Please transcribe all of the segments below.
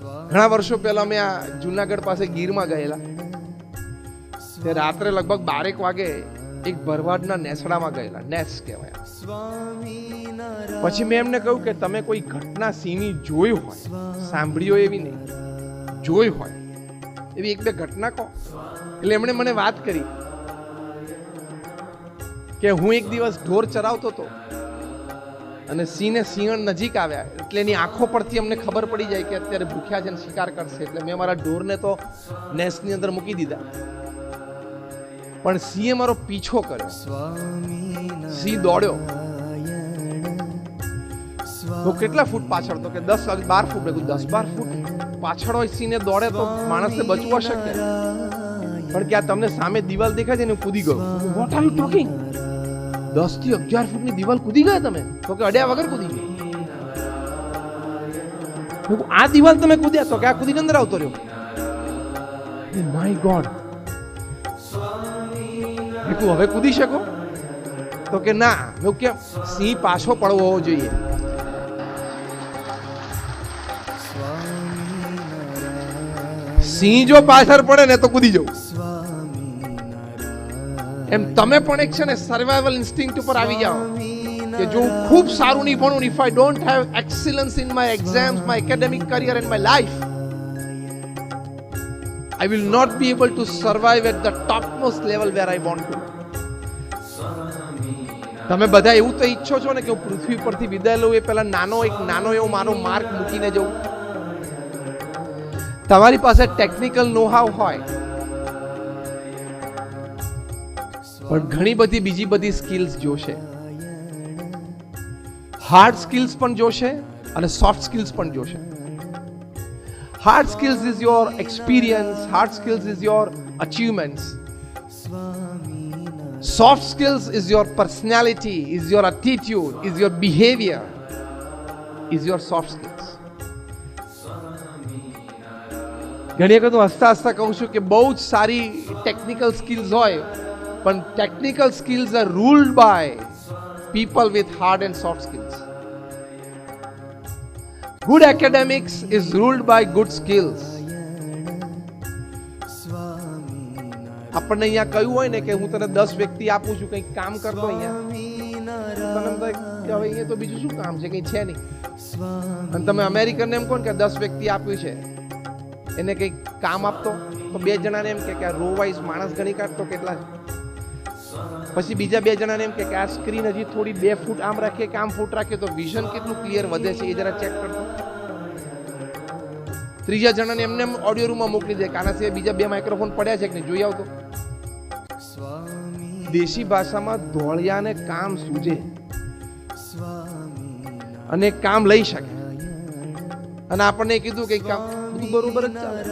ઘણા વર્ષો પહેલા અમે આ જુનાગઢ પાસે ગીરમાં ગયેલા. તે રાત્રે લગભગ બારેક વાગે એક ભરવાડના નેસડામાં ગયેલા. નેસ કહેવાય. પછી મેં એમને કહ્યું કે તમે કોઈ ઘટના સીની જોઈ હોય સાંભળી હોય એવી નહીં. જોઈ હોય. એવી એક બે ઘટના કહો. એટલે એમણે મને વાત કરી કે હું એક દિવસ ઢોર ચરાવતો હતો. અને સિંહને સિંહણ નજીક આવ્યા. એટલે એની આંખો પરથી અમને ખબર પડી જાય કે અત્યારે ભૂખ્યા છે અને શિકાર કરશે. એટલે મેં મારા ઢોરને તો નેસની અંદર મૂકી દીધા. પણ સિંહે મારો પીછો કર્યો. સિંહ દોડ્યો. તો કેટલા ફૂટ પાછળ? તો કે દસ બાર ફૂટ મેં દસ, બાર ફૂટ પાછળ હોય સિંહને દોડે તો માણસને બચવા શકે પણ કે આ તમને સામે દિવાલ દેખાય છે ને કૂદી ગયો. વોટ આર યુ ટોકિંગ દસથી અગિયાર ફૂટની દિવાલ કૂદી ગયા તમે? તો કે અડ્યા વગર કૂદી ગયા. આ દિવાલ તમે કૂદ્યા? તો કે આ કૂદીને અંદર આવતો રહ્યો. માય ગોડ તું હવે કૂદી શકો? તો કે, ના. મેં કે સિંહ પાછો પડવો જોઈએ. સિંહ જો પાછળ પડે ને તો કૂદી જવું. એમ તમે પણ એક છે ને સર્વાઈવલ ઇન્સ્ટિંક્ટ ઉપર આવી જાઓ. કે જો હું ખૂબ સારું નહીં ભણું if I don't have excellence in my exams my academic career and my life I will not be able to survive at the top most level where I want to તમે બધા એવું તો ઈચ્છો છો ને કે હું પૃથ્વી પરથી વિદાય લઉં, એ પહેલા નાનો એક નાનો એવો મારો માર્ક મૂકીને જઉં. તમારી પાસે ટેકનિકલ નોહાવ હોય પણ ઘણી બધી બીજી બધી સ્કિલ્સ જોશે. હાર્ડ સ્કિલ્સ પણ જોશે અને સોફ્ટ સ્કિલ્સ પણ જોશે. Hard skills is your experience hard skills is your achievements soft skills is your personality is your attitude is your behaviour is your soft skills ઘણી વખત હું હસતા હસતા કહું છું કે બહુ જ સારી ટેકનિકલ સ્કિલ્સ હોય પણ technical skills are ruled by people with hard and soft skills good academics is ruled by good skills આપણને અહીંયા કહ્યું હોય ને કે હું તને દસ વ્યક્તિ આપું છું, કંઈક કામ કરતો અહીંયા. હવે અહીંયા તો બીજું શું કામ છે? કંઈ છે નહીં. અને તમે અમેરિકનને એમ કહો કે દસ વ્યક્તિ આપ્યું છે, એને કંઈક કામ આપતો? તો બે જણાને એમ કે કે રો વાઇઝ માણસ ગણી કાઢતો, કેટલા? પછી બીજા બે જણાને એમ કે આ સ્ક્રીન હજી થોડી બે ફૂટ આમ રાખીએ કે આમ ફૂટ રાખીએ તો વિઝન કેટલું ક્લિયર વધે છે એ જરા ચેક કરજો. ત્રીજા જણાને એમને એમ ઓડિયો રૂમમાં મોકલી દે આના સિવાય બીજા બે માઇક્રોફોન પડ્યા છે કે જોઈ આવતો. દેશી ભાષામાં ધોળિયાને કામ સૂજે અને કામ લઈ શકે. અને આપણને કીધું કે કામ બરોબર જ ચાલે.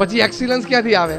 પછી એક્સિલન્સ ક્યાંથી આવે?